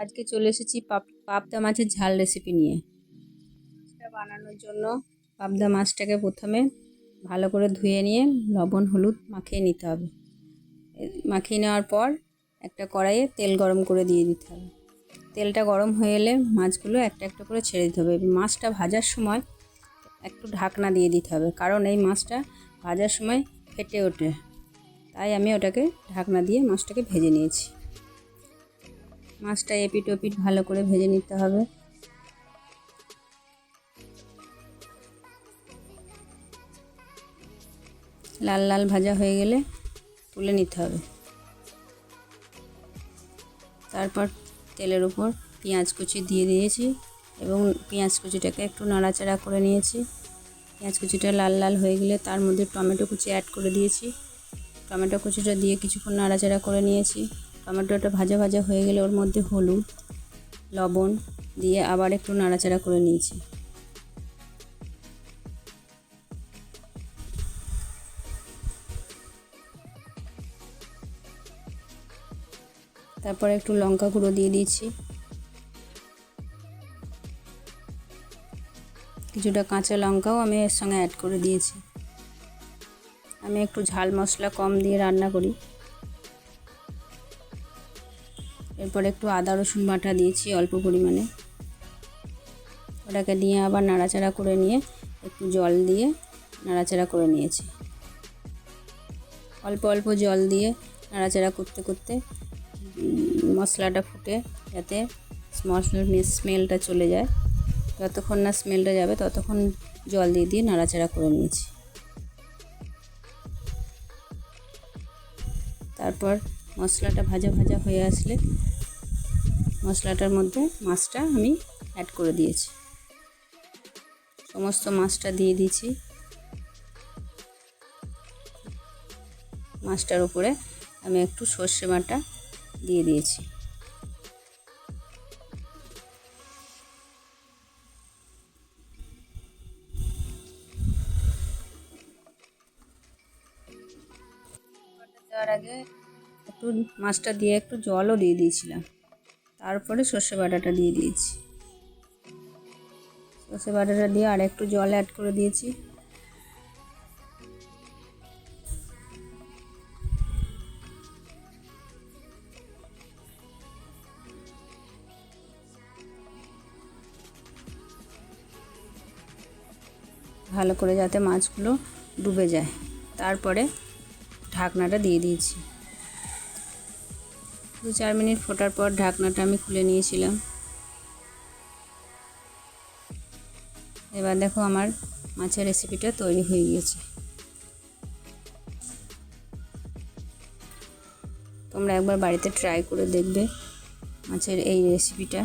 আজকে চলে এসেছি পাপ, পাবদা মাছের ঝাল রেসিপি নিয়ে। মাছটা বানানোর জন্য পাবদা মাছটাকে প্রথমে ভালো করে ধুয়ে নিয়ে লবণ, হলুদ মাখিয়ে নিতে হবে। মাখিয়ে নেওয়ার পর একটা কড়াইয়ে তেল গরম করে দিয়ে দিতে হবে। তেলটা গরম হয়ে এলে মাছগুলো একটা একটা করে ছেড়ে দিতে হবে। মাছটা ভাজার সময় একটু ঢাকনা দিয়ে দিতে হবে, কারণ এই মাছটা ভাজার সময় ফেটে ওঠে। তাই আমি ওটাকে ঢাকনা দিয়ে মাছটাকে ভেজে নিয়েছি। মাছটা এপিট ওপিট ভালো করে ভেজে নিতে হবে। লাল লাল ভাজা হয়ে গেলে তুলে নিতে হবে। তারপর তেলের উপর পেঁয়াজ কুচি দিয়ে দিয়েছি এবং পেঁয়াজ কুচিটাকে একটু নাড়াচাড়া করে নিয়েছি। পেঁয়াজ কুচিটা লাল লাল হয়ে গেলে তার মধ্যে টমেটো কুচি অ্যাড করে দিয়েছি। টমেটো কুচিটা দিয়ে কিছুক্ষণ নাড়াচাড়া করে নিয়েছি। টমেটোটা ভাজা ভাজা হয়ে গেলে ওর মধ্যে হলুদ, লবণ দিয়ে আবার একটু নাড়াচাড়া করে নিয়েছি। তারপর একটু লঙ্কা গুঁড়ো দিয়ে দিয়েছি। কিছুটা কাঁচা লঙ্কাও আমি এর সঙ্গে অ্যাড করে দিয়েছি। আমি একটু ঝাল মশলা কম দিয়ে রান্না করি। এরপর একটু আদা, রসুন বাটা দিয়েছি অল্প পরিমাণে। ওটাকে দিয়ে আবার নাড়াচাড়া করে নিয়ে একটু জল দিয়ে নাড়াচাড়া করে নিয়েছি। অল্প অল্প জল দিয়ে নাড়াচাড়া করতে করতে মশলাটা ফুটে যাতে মশলার স্মেলটা চলে যায়। যতক্ষণ না স্মেলটা যাবে ততক্ষণ জল দিয়ে দিয়ে নাড়াচাড়া করে নিয়েছি। তারপর মশলাটা ভাজা ভাজা হয়ে আসলে মশলাটার মধ্যে মাছটা আমি অ্যাড করে দিয়েছি। সমস্ত মাছটা দিয়ে দিয়েছি। মাছটার উপরে আমি একটু সর্ষে বাটা দিয়ে দিয়েছি। দেওয়ার আগে একটু মাছটা দিয়ে একটু জলও দিয়ে দিয়েছিলাম। তারপরে সর্ষে বাটাটা দিয়ে দিয়েছি। সর্ষে বাটাটা দিয়ে আর একটু জল অ্যাড করে দিয়েছি। ভালো করে যাতে মাছগুলো ডুবে যায়। তারপরে ঢাকনাটা দিয়ে দিয়েছি। দু চার মিনিট ফোটার পর ঢাকনাটা আমি খুলে নিয়েছিলাম। এবার দেখো আমার মাছের রেসিপিটা তৈরি হয়ে গিয়েছে তোমরা একবার বাড়িতে ট্রাই করে দেখবে মাছের এই রেসিপিটা